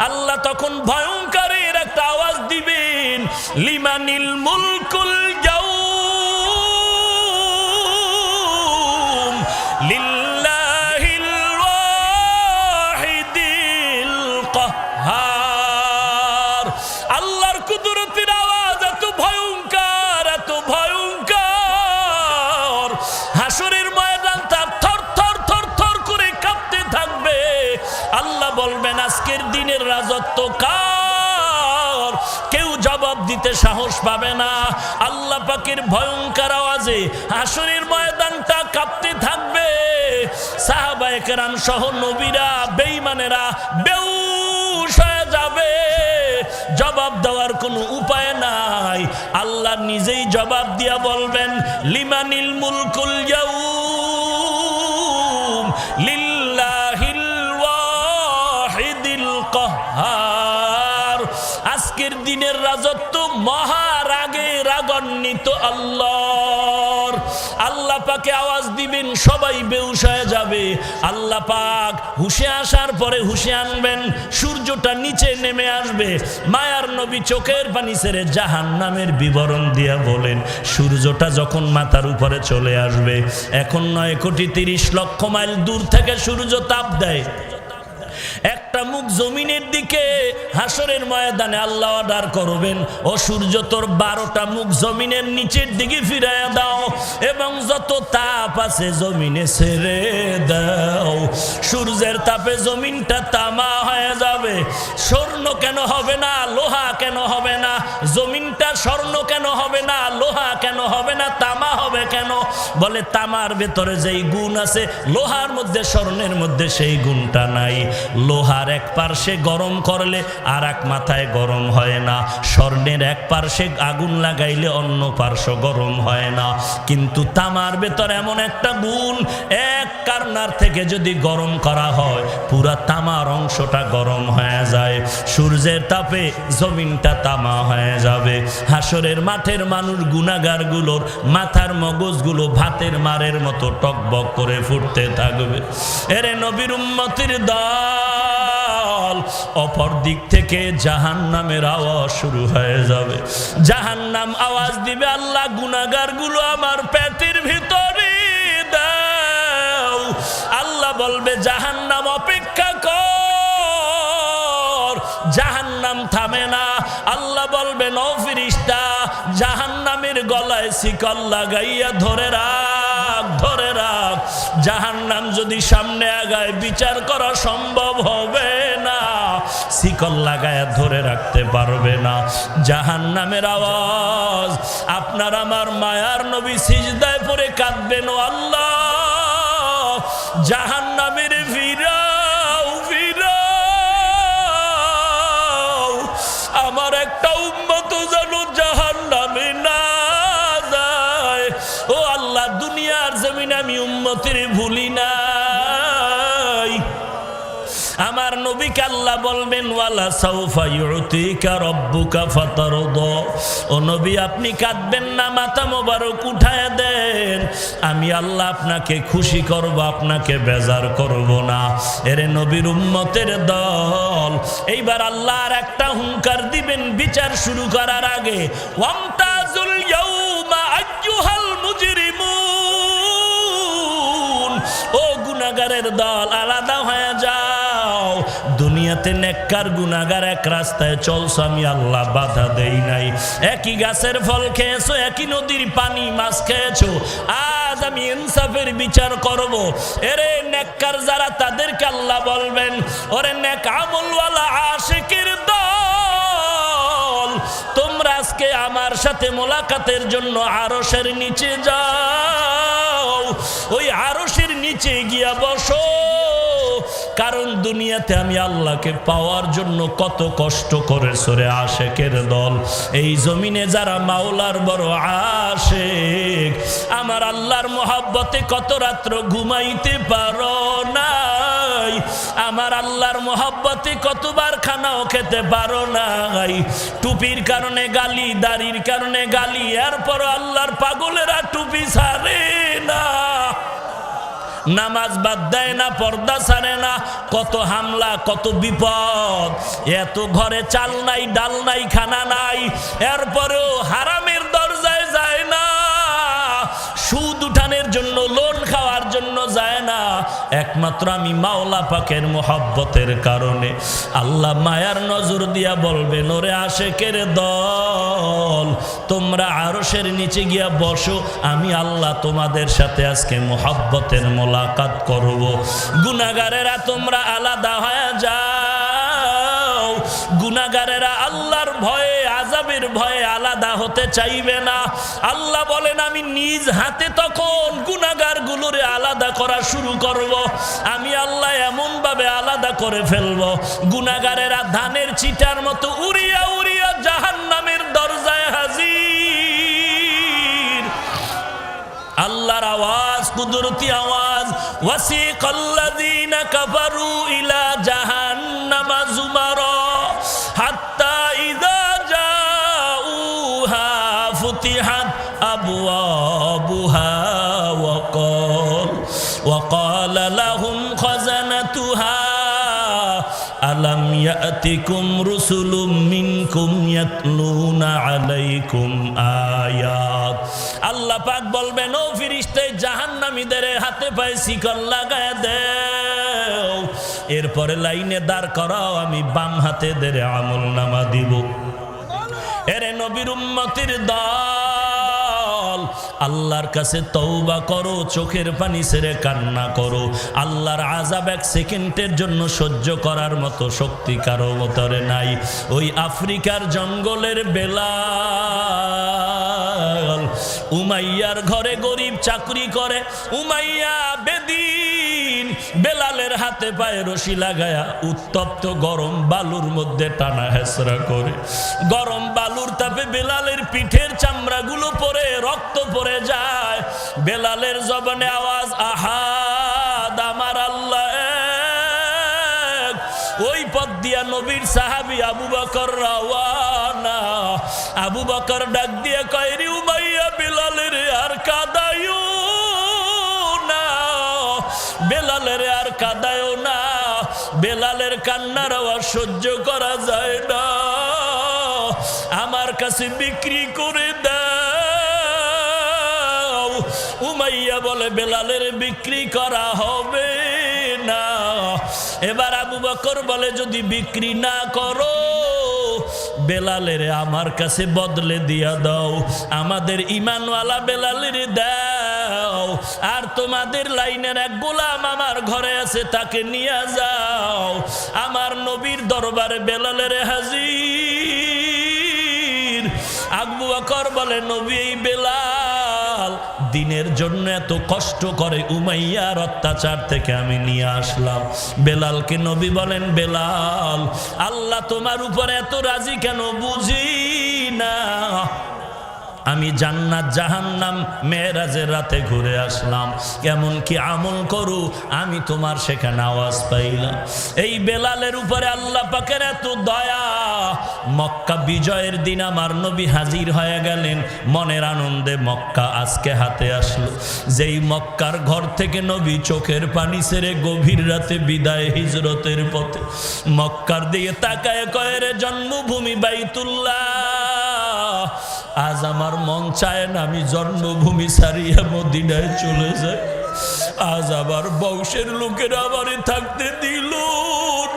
আল্লাহ তখন ভয়ঙ্করের একটা আওয়াজ দিবেন লিমানিল মুলকুল কার কেউ জবাব দিতে সাহস পাবে না। আল্লাহ ভয়ঙ্কর আওয়াজে ময়দানটা কাঁপতে থাকবে। সাহাবায়ে কেরাম সহ নবীরা, বেঈমানেরা বেউস হয়ে যাবে। জবাব দেওয়ার কোনো উপায় নাই। আল্লাহ নিজেই জবাব দিয়া বলবেন, লিমানিল মুলকুল ইয়াউম আল্লাহর। আল্লাহ পাকে আওয়াজ দিবেন, সবাই বেউস হয়ে যাবে। আল্লাহ পাক হুশে আসার পরে হুশে আনবেন, সূর্যটা নিচে নেমে আসবে। মায়ার নবী চোখের পানি ছেড়ে জাহান নামের বিবরণ দিয়া বলেন, সূর্যটা যখন মাথার উপরে চলে আসবে, এখন নয় কোটি তিরিশ লক্ষ মাইল দূর থেকে সূর্য তাপ দেয়। একটা মুখ জমিনের দিকে, হাসরের ময়দানে আল্লাহ অর্ডার করবেন। ও সূর্য, তোর বারোটা মুখ জমিনের নিচের দিকে ফিরাইয়া দাও এবং যত তাপ আছে জমিনে ছেড়ে দাও। সূর্যের তাপে জমিনটা তামা হয়ে যাবে। স্বর্ণ কেন হবে না, লোহা কেন হবে না? জমিনটা স্বর্ণ কেন হবে না, লোহা কেন হবে না, তামা হবে কেন? বলে, তামার ভেতরে যেই গুণ আছে, লোহার মধ্যে, স্বর্ণের মধ্যে সেই গুণটা নাই। লোহার এক পার্শ্বে গরম করলে আর এক মাথায় গরম হয় না। স্বর্ণের এক পার্শ্বে আগুন লাগাইলে অন্য পার্শ্ব গরম হয় না। কিন্তু তামার ভেতর এমন একটা গুণ, এক কারনার থেকে যদি গরম করা হয়, পুরা তামার অংশটা গরম হয়ে যায়। সূর্যের তাপে জমিনটা তামা হয়ে যাবে। হাসরের মাঠের মানুষ গুনাগারগুলোর মাথার মগজগুলো ভাতের মারের মতো টকবক করে ফুটতে থাকবে। এরে নবীর উম্মতির দল! অপর দিক থেকে জাহান নামের আওয়াজ শুরু হয়ে যাবে। জাহান নাম আওয়াজ দিবে, আল্লাহ গুনাগারগুলো আমার পেটের ভিতরে দাও। আল্লাহ বলবে জাহান নাম অপেক্ষা কর জাহান নাম থামে না। আল্লাহ বলবেন ও ফিরিস্তা জাহান নামের গলায় শিকল লাগাইয়া ধরে রাখ ধরে রাখ। জাহান নাম যদি সামনে আগায়, বিচার করা সম্ভব হবে। শিকল লাগায় ধরে রাখতে পারবে না। জাহান নামের আওয়াজ, আপনার আমার মায়ার নবী সিজদায় পরে কাঁদবেন, ও আল্লাহ। জাহান নামের আমার একটা উম্মত যেন জাহান নামে না যায়। ও আল্লাহ, দুনিয়ার জমিন আমি উম্মতের ভুলি নাই আমার নবীকে আল্লাহ বলবেন, ওয়ালা সাউফা ইউতিকা রব্বুকা ফাতারদা। ও নবী, আপনি কাঁদবেন না, মাথা মোবারক উঠায় দেন। আমি আল্লাহ আপনাকে খুশি করব, আপনাকে বেজার করব না। এরে নবীর উম্মতের দল। এইবার আল্লাহর একটা হুঙ্কার দিবেন, বিচার শুরু করার আগে, ওয়ামতাজুল ইয়াউমা আইয়ুহাল মুজরিমুন। ও গুনাগারের দল, আলাদা হয়ে যাও। দুনিয়াতে নেককার গুনাগার এক রাস্তায় চলছো, আমি আল্লাহ বাধা দেই নাই। একই গাছের ফল খেয়েছো, একই নদীর পানি মাছ খেয়েছো, আজ আমি ইনসাফের বিচার করব। এরে নেককার যারা, তাদেরকে আল্লাহ বলবেন, ওরে নেক আমলওয়ালা আশিকের দল, তোমরা আজকে আমার সাথে মোলাকাতের জন্য আরশের নিচে যাও। ওই আরশের নিচে গিয়া বসো। কারণ দুনিয়াতে আমি আল্লাহকে পাওয়ার জন্য কত কষ্ট করে সরে আশেকের দল। এই জমিনে যারা মাওলার বড় আশেক, আমার আল্লাহর মোহাব্বতে কত রাত্র ঘুমাইতে পারো নাই। আমার আল্লাহর মোহাব্বতে কতবার খানাও খেতে পারো নাই। টুপির কারণে গালি, দাড়ির কারণে গালি এরপর আল্লাহর পাগলেরা টুপি ছাড়ে না। নামাজ বাদ দেয় না, পর্দা ছাড়ে না। কত হামলা, কত বিপদ। এত ঘরে চাল নাই, ডাল নাই, খানা নাই। এরপরেও হারামের দরজায় যায় না। সুদ উঠানের জন্য লোক যায় না। একমাত্র আমি মাওলা পাকের মোহাব্বতের কারণে। আল্লাহ মায়ার নজর দিয়া বলবেন ওরে আশেকের দল, তোমরা আরশের নিচে গিয়া বসো, আমি আল্লাহ তোমাদের সাথে আজকে মোহাব্বতের মোলাকাত করব। গুনাগারেরা তোমরা আলাদা হয়ে যাও। গুনাগারেরা আল্লাহর ভয়ে আজাবের ভয়ে আলাদা হতে চাইবে না। আল্লাহ বলেন, আমি নিজ হাতে তখন গুনাগার গুলোরে আলাদা করা শুরু করব। আমি আল্লাহ এমন ভাবে আলাদা করে ফেলব। গুনাগারেরা ধানের চিটার মতো উড়িয়া উড়িয়া জাহান নামের দরজায় হাজির। আল্লাহর আওয়াজ, কুদরতি আওয়াজ, ওয়াসিকাল্লাযীনা কাফারু ইলা জাহান্নামা যুমারা আবওয়াবুহা ওয়া ক্বাল ওয়া ক্বালা লাহুম খাজানাতুহা ألم يأتكم رسل منكم يتلون عليكم آيات আল্লাহ পাক বলবেন ও ফিরিস্তে জাহান্নামীদের হাতে পায়ে শিকল লাগায় দেও এরপরে লাইনে দাঁড় করাও আমি বাম হাতে দেরে আমল নামা দিব এরে নবীর উম্মতির দল আল্লাহর কাছে তৌবা করো, চোখের পানি ছেড়ে কান্না করো। আল্লাহর আজাব এক সেকেন্ডের জন্য সহ্য করার মতো শক্তি কারও মতরে নাই। ওই আফ্রিকার জঙ্গলের বেলা উমাইয়ার ঘরে গরিব চাকরি করে। উমাইয়া বেদিন বেলালের হাতে পায়ে রশি লাগায়া উত্তপ্ত গরম বালুর মধ্যে টানা হেসরা করে। গরম বালুর তাপে বেলালের পিঠের চামড়াগুলো পরে রক্ত পড়ে যায়। বেলালের জবানে আওয়াজ আহাদ আমার আল্লাহ! ওই পথ দিয়া নবীর সাহাবি আবু বকর রাওয়ানা। আবু বকর ডাক দিয়ে কয়রি উমাইয়া, বেলালের আর কাদায়ু না। বেলালের আর কাদায়ও না। বেলালের কান্নার আওয়াজ সহ্য করা যায় না। আমার কাছে বিক্রি করে দাও। উমাইয়া বলে, বেলালের বিক্রি করা হবে না। এবার আবু বকর বলে, যদি বিক্রি না করো, বেলালের আমার কাছে বদলে দিয়া দাও। আমাদের ইমানওয়ালা বেলালের দাও। আর তোমাদের লাইনের এক গোলাম আমার ঘরে আছে, তাকে নিয়ে যাও। আমার নবীর দরবারে বেলালের হাজির আবু আকর বলে, নবী বেলাল, দিনের জন্য এত কষ্ট করে উমাইয়ার অত্যাচার থেকে আমি নিয়ে আসলাম। বেলালকে নবী বলেন, বেলাল, আল্লাহ তোমার উপর এত রাজি কেন? বুঝি না। আমি জান্নাত জাহান্নাম মেয়েরাজের রাতে ঘুরে আসলাম। কেমন কি আমল করু, আমি তোমার সেখানে আওয়াজ পাইলাম। এই বেলালের উপরে আল্লাহ পাকের এত দয়া, মক্কা বিজয়ের দিন আমার নবী হাজির হয়ে গেলেন। মনের আনন্দে মক্কা আজকে হাতে আসলো। যেই মক্কার ঘর থেকে নবী চোখের পানি সেরে গভীর রাতে বিদায় হিজরতের পথে মক্কার দিয়ে তাকায় কয়ের জন্মভূমি বাইতুল্লাহ। আজ আমার মন চায় না আমি জন্মভূমি ছাড়িয়ে মদিনায় চলে যাই। আজ আবার বংশের লোকেরা আমারে থাকতে দিল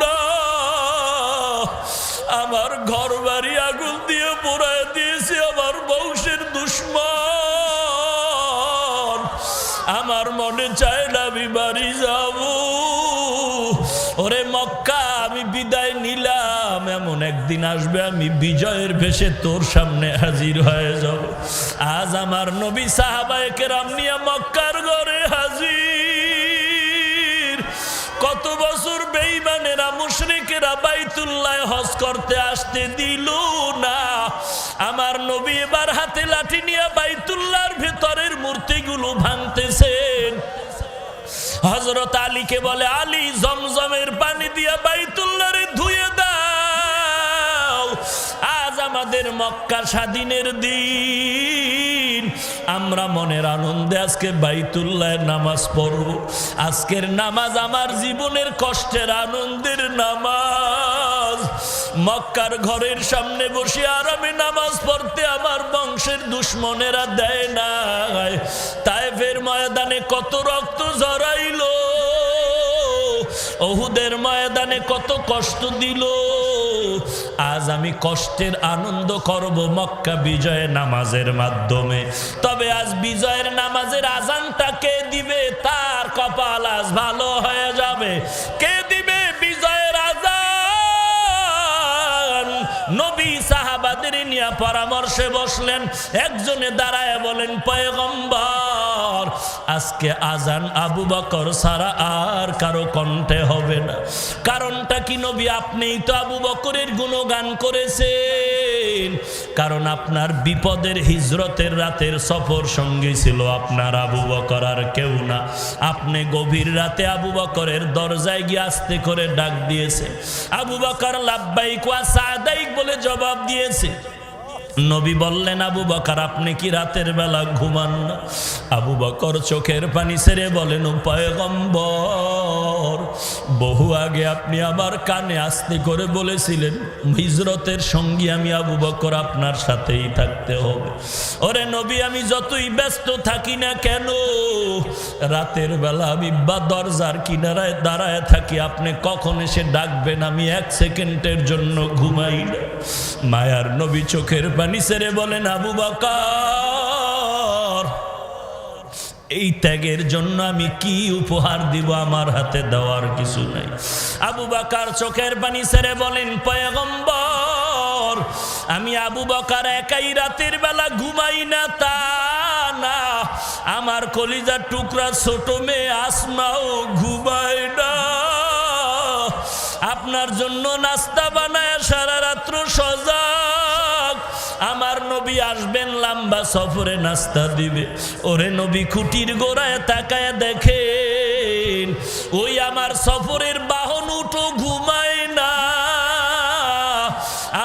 না। আমার ঘর বাড়ি আগুন দিয়ে পোড়ায় দিয়েছে। একদিন আসবে আমি বিজয়ের ভেসে তোর সামনে হাজির হয়ে যাব। আজ আমার নবী সাহাবায়ে কেরাম নিয়ে মক্কার ঘরে হাজির। কত বছর বেঈমানেরা মুশরিকেরা বাইতুল্লাহ হজ করতে আসতে দিল না। আমার নবী এবার হাতে লাঠি নিয়ে বাইতুল্লার ভেতরের মূর্তিগুলো ভাঙতেছেন। হজরত আলীকে বলে, আলী, জমজমের পানি দিয়া বাইতুল্লারে ধুয়ে আজ আমাদের মক্কা স্বাধীনের দিন। আমরা মনের আনন্দে আজকে বাইতুল্লাহ নামাজ পড়ব। আজকের নামাজ আমার জীবনের কষ্টের আনন্দের নামাজ। মক্কার ঘরের সামনে বসে আর আমি নামাজ পড়তে আমার বংশের দুশ্মনেরা দেয় নাই। তাইফের ময়দানে কত রক্ত জড়াইলো অহুদের ময়দানে কত কষ্ট দিল। আজ আমি কষ্টের আনন্দ করব মক্কা বিজয় নামাজের মাধ্যমে। তবে আজ বিজয়ের নামাজের আজানটা কে দিবে? তার কপাল আজ ভালো হয়ে যাবে। কে নিয়ে পরামর্শে বসলেন। একজনে দাঁড়ায় বলেন, পয়গম্বর, আজকে আজান আবু বকর সারা আর কারও কণ্ঠে হবে না। কারণটা কি নবী, আপনিই তো আবু বকরের গুণগান করেছেন। কারণ আপনার বিপদের হিজরতের রাতের সফর সঙ্গী ছিল আপনার আবু বকর আর কেউ না। আপনি গভীর রাতে আবু বকরের দরজায় গিয়ে আস্তে করে ডাক দিয়েছে। আবু বকর সাদাইক বলে জবাব দিয়েছে। নবী বললেন, আবু বকর, আপনি কি রাতের বেলা ঘুমান না? আবু বকর চোখের পানি সেরে বলেন উপায় "ও পয়গম্বর বহু আগে আপনি আমার কানে আস্তে করে বলেছিলেন, হিজরতের সঙ্গী আমি আবু বকর আপনার সাথেই থাকতে হবে। ওরে নবী, আমি যতই ব্যস্ত থাকি না কেন, রাতের বেলা আমি বা দরজার কিনারায় দাঁড়ায় থাকি, আপনি কখন এসে ডাকবেন আমি এক সেকেন্ডের জন্য ঘুমাই মায়ার নবী চোখের পানি ছেড়ে বলেন, আবু বকর এই ত্যাগের জন্য আমি কি উপহার দিব আমার হাতে দেওয়ার কিছু নাই। আবু বাকার চোখের পানি ছেড়ে বলেন, পয়গম্বর, আমি আবু বকার একাই রাতের বেলা ঘুমাই না, তা না। আমার কলিজার টুকরা ছোট মেয়ে আসমাও ঘুমায় না। আপনার জন্য নাস্তা বানায় সারা রাত্র সজাগ আমার নবী আসবেন লম্বা সফরে নাস্তা দিবে। ওরে নবী খুঁটির গোড়ায় তাকায় দেখেন, ওই আমার সফরের বাহন উঠো ঘুমায় না।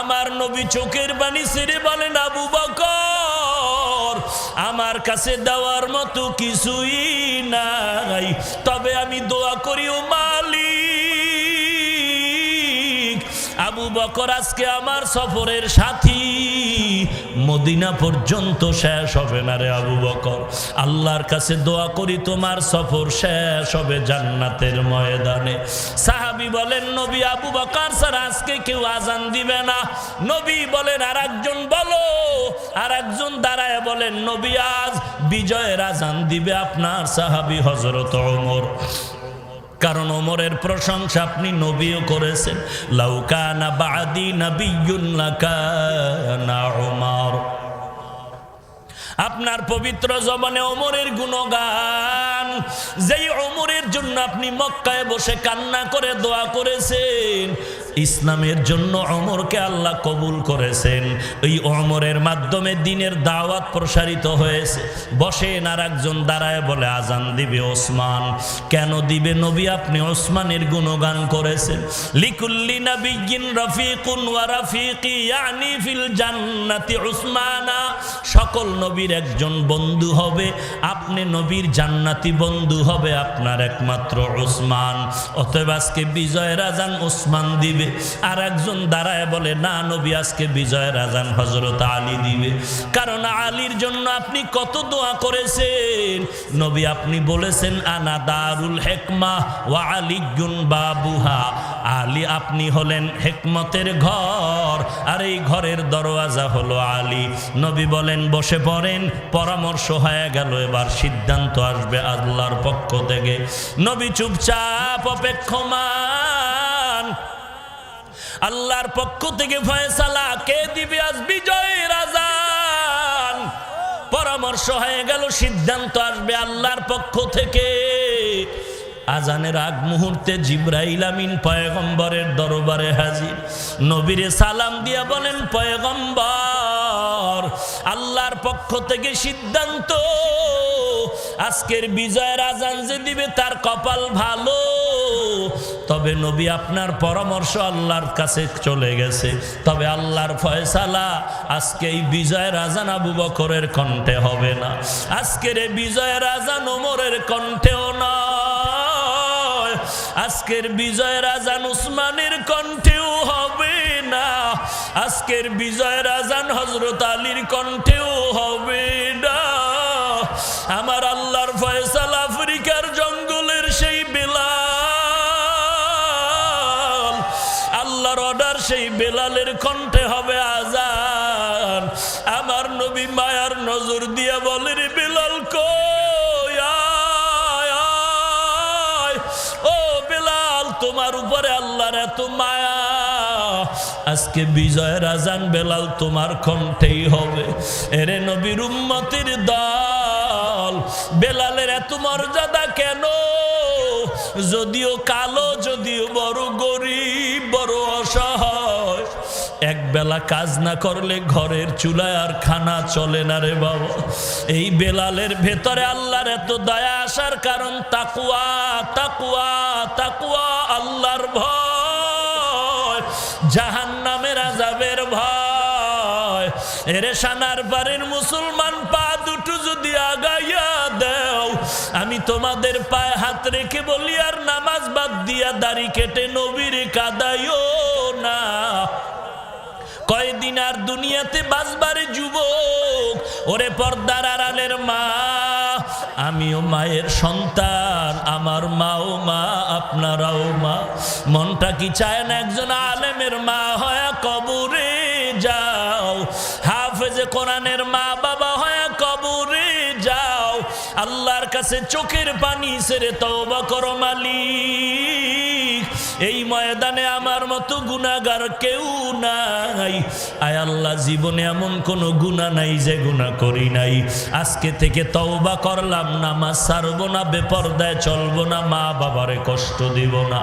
আমার নবী চোখের বাণী ছেড়ে বলেন, আবু বকর, আমার কাছে দেওয়ার মতো কিছুই নাই। তবে আমি দোয়া করি ও মালিক বকর আজকে আমার সফরের সাথী। মদিনা পর্যন্ত শেষ হবে না রে আবু বকর। আল্লাহর কাছে দোয়া করি তোমার সফর শেষ হবে জান্নাতের ময়দানে। সাহাবি বলেন, নবী আবু বকর স্যার আজকে কেউ আজান দিবে না। নবী বলেন আর একজন বলো। আর একজন দাঁড়ায় বলেন, নবী আজ বিজয়ের আজান দিবে আপনার সাহাবি হজরত ওমর। কারণ ওমরের প্রশংসা আপনি নবীও করেছেন। লাউকা না বাদি না লাকানা ওমর। আপনার পবিত্র জবানে অমরের গুণগান। যেই অমরের জন্য আপনি মক্কায় বসে কান্না করে দোয়া করেছেন ইসলামের জন্য অমরকে আল্লাহ কবুল করেছেন। ওই অমরের মাধ্যমে দিনের দাওয়াত প্রসারিত হয়েছে। বসেন আর একজন দাঁড়ায় বলে, আজান দিবে ওসমান। কেন দিবে নবী? আপনি ওসমানের গুণগান করেছেন। লিকুল্লি নাবিয়িন রফিকুন ওয়া রাফিকি ফিল জান্নাতি উসমানা। সকল নবীর একজন বন্ধু হবে, আপনি নবীর জান্নাতি বন্ধু হবে আপনার একমাত্র ওসমান অতএব আজকে বিজয়ের আজান ওসমান দিবে, আর একজন দাঁড়ায় বলে, না নবী, আজকে বিজয়ের আজান হজরত আলী দিবে। কারণ আলীর জন্য আপনি কত দোয়া করেছেন। নবী, আপনি বলেছেন, আনা দারুল হেকমা ওয়া আলিগুন বাবুহা। আলী, আপনি হলেন হেকমতের ঘর, আর এই ঘরের দরওয়াজা হলো আলী। নবী বলেন বসে পড়েন, পরামর্শ হয়ে গেল, এবার সিদ্ধান্ত আসবে আল্লাহর পক্ষ থেকে। নবী চুপচাপ অপেক্ষমান। আল্লাহর পক্ষ থেকে ফয়সালা কে দিবে আজ বিজয়ের আজান? পরামর্শ হয়ে গেল, সিদ্ধান্ত আসবে আল্লাহর পক্ষ থেকে। আজানের আগ মুহূর্তে জিব্রাইল আমিন পয়গম্বরের দরবারে হাজির। নবীরে সালাম দিয়া বলেন, পয়গম্বর পক্ষ থেকে সিদ্ধান্ত, আজকের বিজয়ের আজান যে দিবে তার কপাল ভালো। তবে নবী আপনার পরামর্শ আল্লাহর কাছে চলে গেছে। তবে আল্লাহর ফয়সালা আজকে এই বিজয় রাজান আবু বকরের কণ্ঠে হবে না। আজকের এই বিজয় রাজান ওমরের কণ্ঠেও নয়। আজকের বিজয় রাজান উসমানের কণ্ঠেও হবে না আজকের বিজয় রাজান হজরত আলীর কণ্ঠেও হবে না আমার আল্লাহর ফয়সাল আফ্রিকার জঙ্গলের সেই বেলাল, আল্লাহর অর্ডার সেই বেলালের কণ্ঠে হবে আজান আমার নবী মায়ার নজর দিয়া বলে রে বেলাল। ও বেলাল, তোমার উপরে আল্লাহর এত মায়া আজকে বিজয় রাজান বেলাল তোমার কণ্ঠেই হবে। এরে নবীর উম্মতির দল, বেলালের এত মর্যাদা কেন? যদিও কালো, যদিও বড় গরিব, বড় অসহায়, এক বেলা কাজ না করলে ঘরের চুলায় আর খানা চলে না রে বাবা। এই বেলালের ভেতরে আল্লাহর এত দয়া আসার কারণ তাকুয়া তাকুয়া তাকুয়া আল্লাহর ভয়। জাহান এরে সানার বাড়ির মুসলমান পা দুটো যদি আগাইয়া দেও, আমি তোমাদের পায়ে হাত রেখে বলি, আর নামাজ বাদ দিয়া দাড়ি কেটে নবীর কাদাইও না। কয়দিন আর দুনিয়াতে বাসবারে যুবক, ওরে পর্দার আড়ালের মা, আমিও মায়ের সন্তান, আমার মাও মা, আপনারাও মা। মনটা কি চায় না একজন আলেমের মা হয় কবরে? কোরআনের মা বাবা হয় কবরে যাও। আল্লাহর কাছে চোখের পানি সেরে তওবা করো মালিক। এই ময়দানে আমার মতো গুনাগার কেউ নাই। আয় আল্লাহ, জীবনে এমন কোনো গুণা নাই যে গুণা করি নাই। আজকে থেকে তওবা করলাম, নামাজ ছাড়বো না, বেপরদায় চলবো না, মা বাবারে কষ্ট দিব না।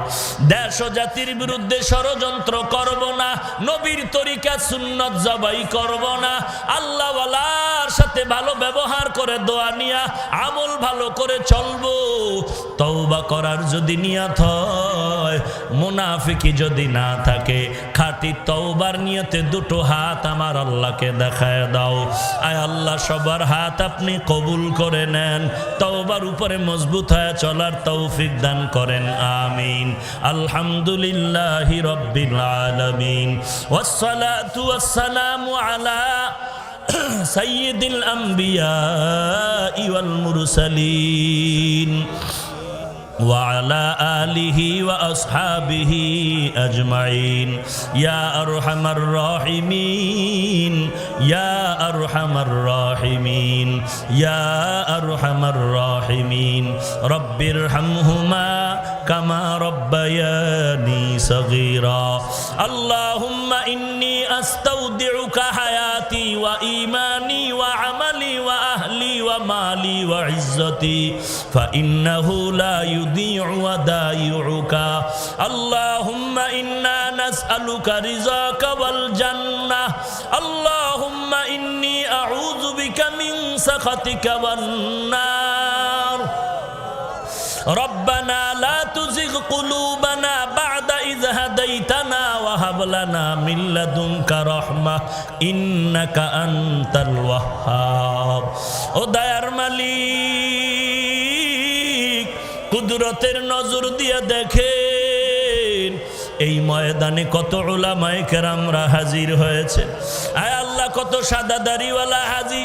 দেশ জাতির বিরুদ্ধে ষড়যন্ত্র করব না, নবীর তরিকা সুন্নত জবাই করব না। আল্লাহওয়ালার সাথে ভালো ব্যবহার করে, দোয়া নিয়া আমল ভালো করে চলবো। তওবা করার যদি নিয়াত হয় মুনাফিকি যদি না থাকে খাঁটি তওবার নিয়তে দুটো হাত আমার আল্লাহকে দেখায় দাও আয় আল্লাহ সবার হাত আপনি কবুল করে নেন তওবার উপরে মজবুত হয়ে চলার তৌফিক দান করেন আমিন আলহামদুলিল্লাহ রব্বিল আলামিন ওয়াসসালাতু ওয়াসসালামু আলা سيد الأنبياء والمرسلين وعلى آله وأصحابه أجمعين. يا أرحم الراحمين. يا أرحم الراحمين. يا أرحم الراحمين. رب ارحمهما كما ربياني صغيرا. اللهم إني أستودعك حياتي وإيماني وعملي وأهلي ومالي وعزتي فإنه لا يضيع ودايعك اللهم إنا نسألك رزاك والجنة اللهم إني أعوذ بك من سخطك والنار ربنا রহমা, ইন্নাকা আন্তাল ওয়াহাব। ও মালিক, কুদরতের নজর দিয়ে দেখে এই ময়দানে কত ওলামায় কেরামরা হাজির হয়েছে। আয় আল্লাহ, কত সাদা দাড়িওয়ালা হাজি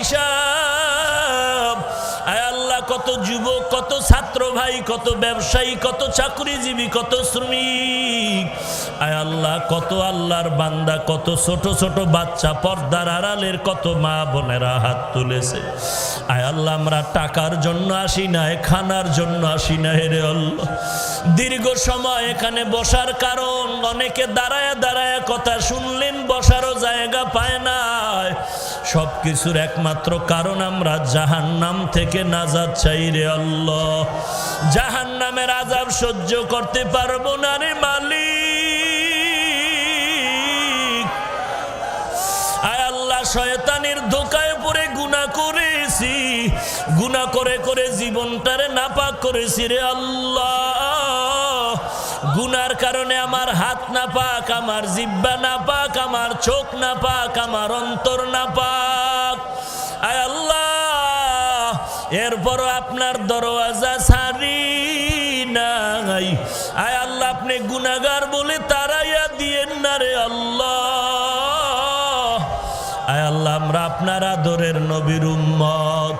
আয় আল্লাহ, কত যুবক, কত ছাত্র ভাই, কত ব্যবসায়ী, কত চাকরিজীবী, কত শ্রমিক। আয় আল্লাহ, কত আল্লাহর বান্দা, কত ছোট ছোট বাচ্চা, পর্দার আড়ালের কত মা বোনেরা হাত তুলেছে। আয় আল্লাহ, আমরা টাকার জন্য আসি না খানার জন্য আসি না হেরে আল্লাহ। দীর্ঘ সময় এখানে বসার কারণ, অনেকে দাঁড়ায় দাঁড়ায় কথা শুনলেন, বসারও জায়গা পায় না সব কিছুর একমাত্র কারণ আমরা জাহান নাম থেকে নাজাদ চাই রে আল্লাহ। জাহান নামের আজাব সহ্য করতে পারব না রে মালিক। শয়তানের ধোকায় পড়ে গুণা করেছি। গুণা করে করে জীবনটারে নাপাক করেছি রে আল্লাহ। গুনার কারণে আমার হাত না পাক আমার জিব্বা না পাক আমার চোখ না পাক আমার অন্তর না পাক আয় আল্লাহ, এরপরও আপনার দরওয়াজা সারি নাই। আয় আল্লাহ, আপনি গুনাগার বলে তারাইয়া দিয়েন না রে আল্লাহ। আমরা আপনার আদরের নবীর উম্মত,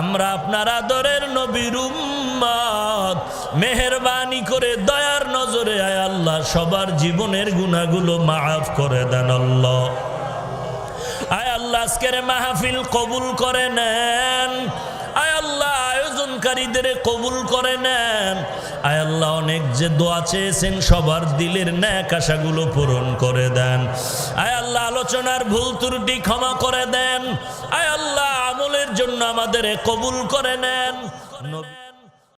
আমরা আপনার আদরের নবীর উম্মত। মেহরবানি করে দয়ার নজরে আয় আল্লাহ, সবার জীবনের গুণাগুলো মাফ করে দেন আল্লাহ। আয় আল্লাহ, আজকের মাহফিল কবুল করে নেন। আয় আল্লাহ, আয়োজনকারীদের কবুল করে নেন। আয় আল্লাহ, অনেক যে দোয়া চেয়েছেন, সবার দিলের ন্যাক আশাগুলো পূরণ করে দেন। আয় আল্লাহ আলোচনার ভুল ত্রুটি ক্ষমা করে দেন। আয় আল্লাহ আমলের জন্য আমাদের কবুল করে নেন।